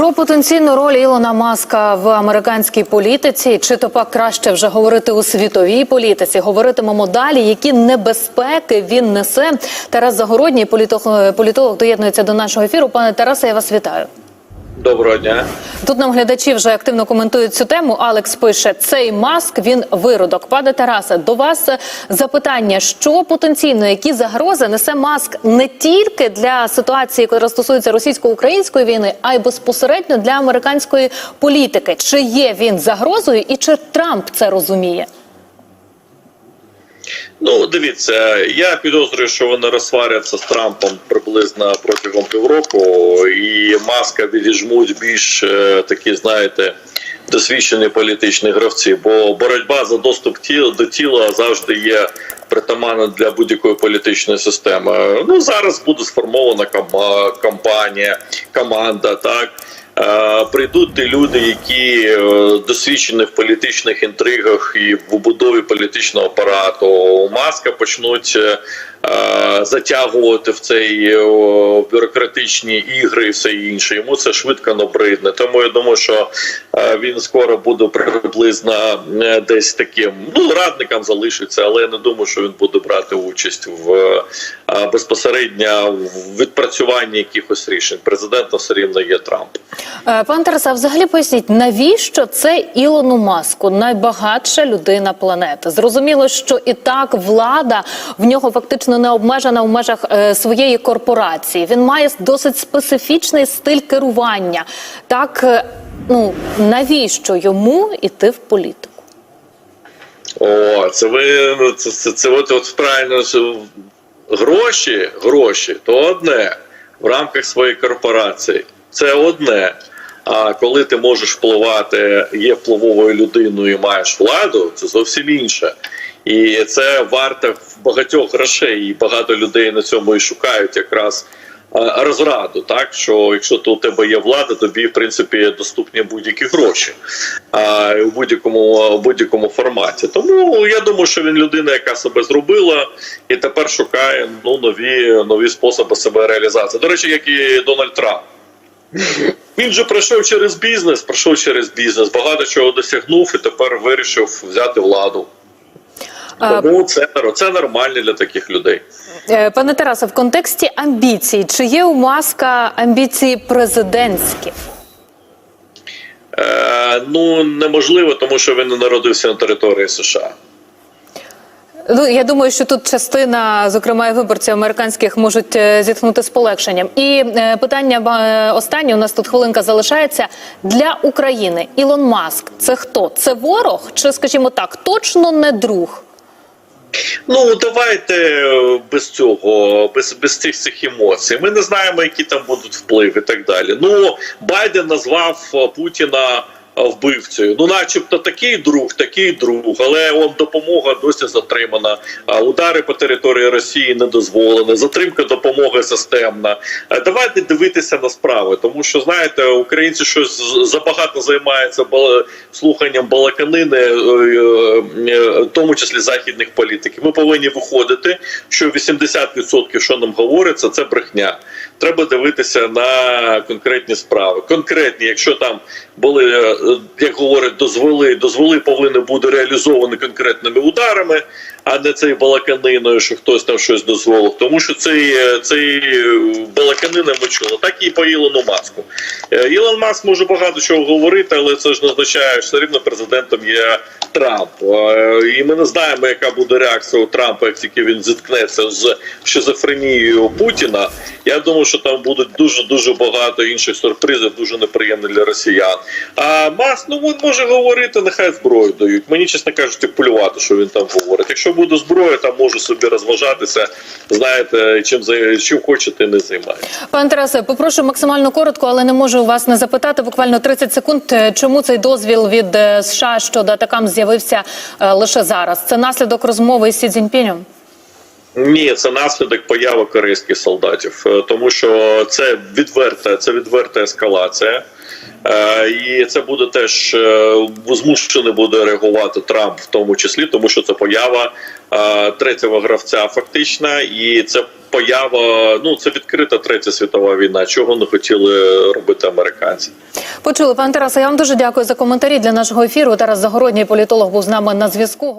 Про потенційну роль Ілона Маска в американській політиці, чи то пак краще вже говорити у світовій політиці. Говоритимемо далі, які небезпеки він несе. Тарас Загородній, політолог, політолог доєднується до нашого ефіру. Пане Тарасе, я вас вітаю. Доброго дня. Тут нам глядачі вже активно коментують цю тему. Алекс пише: цей маск він виродок. Пане Тарасе, до вас запитання: що потенційно, які загрози несе маск не тільки для ситуації, яка стосується російсько-української війни, а й безпосередньо для американської політики. Чи є він загрозою, і чи Трамп це розуміє? Ну, дивіться, я підозрюю, що вони розсваряться з Трампом приблизно протягом півроку, і маска відіжмуть більш е, такі, знаєте, досвідчені політичні гравці. Бо боротьба за доступ тіла до тіла завжди є притаманна для будь-якої політичної системи. Ну зараз буде сформована компанія, команда, так. Е, Прийдуть ті люди, які е, досвідчені в політичних інтригах і в побудові політичного апарату. Маска почнуть е, затягувати в цей о, бюрократичні ігри і все інше. Йому це швидко набридне. Тому я думаю, що е, він скоро буде приблизно е, десь таким. Ну радником залишиться, але я не думаю, що він буде брати участь в е, безпосередньо в відпрацюванні якихось рішень. Президентом все рівно є Трамп. Е, Пан Тарас, а взагалі поясніть, навіщо це Ілону Маску, найбагатша людина планети? Зрозуміло, що і так влада в нього фактично не обмежена в межах е, своєї корпорації. Він має досить специфічний стиль керування. Так, е, ну навіщо йому йти в політику? О, це ви ну, це, це, це от, от правильно гроші, гроші то одне в рамках своєї корпорації. Це одне. А коли ти можеш впливати, є впливовою людиною і маєш владу, це зовсім інше. І це варто багатьох грошей, і багато людей на цьому і шукають якраз е, розраду. Так що якщо то у тебе є влада, тобі в принципі доступні будь-які гроші а, у будь-якому будь-якому форматі. Тому я думаю, що він людина, яка себе зробила, і тепер шукає ну нові нові способи себе реалізації. До речі, як і Дональд Трамп. Він же пройшов через бізнес, пройшов через бізнес, багато чого досягнув і тепер вирішив взяти владу. Тому це, це нормально для таких людей. Е, Пане Тарасе, в контексті амбіцій, чи є у Маска амбіції президентські? Е, ну неможливо, тому що він не народився на території США. Ну я думаю, що тут частина, зокрема і виборців американських, можуть е, зіткнути з полегшенням. І е, питання е, останнє. У нас тут хвилинка залишається для України. Ілон Маск це хто? Це ворог? Чи, скажімо так, точно не друг? Ну давайте е, без цього, без, без цих цих емоцій. Ми не знаємо, які там будуть впливи і так далі. Ну Байден назвав е, Путіна вбивцею. Ну, начебто, такий друг, такий друг, але он допомога досі затримана. Удари по території Росії не дозволені. Затримка допомоги системна. Давайте дивитися на справи, тому що знаєте, українці щось забагато займаються слуханням балаканини, е, е, е, в тому числі західних політиків. Ми повинні виходити, що 80% що нам говориться, це брехня. Треба дивитися на конкретні справи. Конкретні, якщо там були, як говорять, дозволи, дозволи повинні бути реалізовані конкретними ударами, а не цей балаканиною, що хтось там щось дозволив. Тому що цей, е, цей е, балаканина ми чули. Так і по Ілону Маску. Е, Ілон Маск може багато чого говорити, але це ж не означає, що все рівно президентом є Трамп. Е, І ми не знаємо, яка буде реакція у Трампа, як тільки він зіткнеться з шизофренією Путіна. Я думаю, що там будуть дуже дуже багато інших сюрпризів, дуже неприємних для росіян. А Маск, ну він може говорити, нехай зброю дають. Мені, чесно кажучи, плювати, що він там говорить. Якщо буде зброя, там може собі розважатися. Знаєте, чим за- чим хочете, не займається. Пане Тарасе, попрошу максимально коротко, але не можу вас не запитати. Буквально 30 секунд. Е, Чому цей дозвіл від е, США щодо атакам з'явився е, лише зараз? Це наслідок розмови із Сі Цзіньпінем? Ні, це наслідок появи корейських солдатів, Е, тому що це відверта, це відверта ескалація. Е, І це буде теж е, змушений буде реагувати Трамп, в тому числі, тому що це поява третього гравця, фактично, і це поява. Ну це відкрита третя світова війна. Чого не хотіли робити американці? Почули, пане Тарасе, я вам дуже дякую за коментарі для нашого ефіру. Тарас Загородній політолог був з нами на зв'язку.